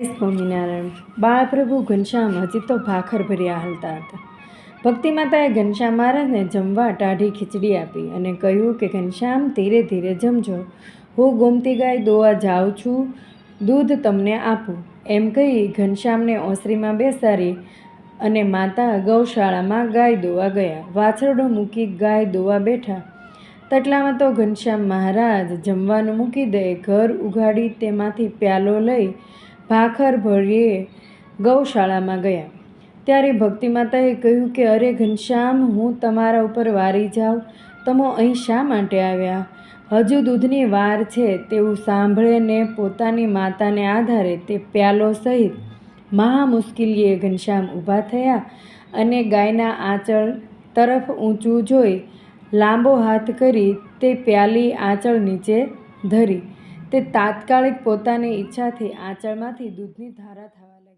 સ્વામિનારાયણ બાળપ્રભુ ઘનશ્યામ હજી તો ભાખર ભર્યા હાલતા હતા. ભક્તિ માતાએ ઘનશ્યામ મહારાજને જમવા ટાઢી ખીચડી આપી અને કહ્યું કે, ઘનશ્યામ, ધીરે ધીરે જમજો. હું ગોમતી ગાય દોવા જાઉં છું. દૂધ તમને આપું. એમ કહી ઘનશ્યામને ઓસરીમાં બેસાડી અને માતા ગૌશાળામાં ગાય દોવા ગયા. વાછરડો મૂકી ગાય દોવા બેઠા. તટલામાં તો ઘનશ્યામ મહારાજ જમવાનું મૂકી દે, ઘર ઉઘાડી તેમાંથી પ્યાલો લઈ ભાખર ભર્યે ગૌશાળામાં ગયા. ત્યારે ભક્તિ માતાએ કહ્યું કે, અરે ઘનશ્યામ, હું તમારા ઉપર વારી જાઉં. તમો અહીં શા માટે આવ્યા? હજુ દૂધની વાર છે, તેવું સાંભળીને પોતાની માતાને આધારે તે પ્યાલો સહિત મહા મુશ્કેલીએ ઘનશ્યામ ઊભા થયા અને ગાયના આંચળ તરફ ઊંચું જોઈ લાંબો હાથ કરી તે પ્યાલી આંચળ નીચે ધરી. તે તાત્કાલિક પોતાની ઈચ્છાથી આંચળમાંથી દૂધની ધારા થવા લાગી.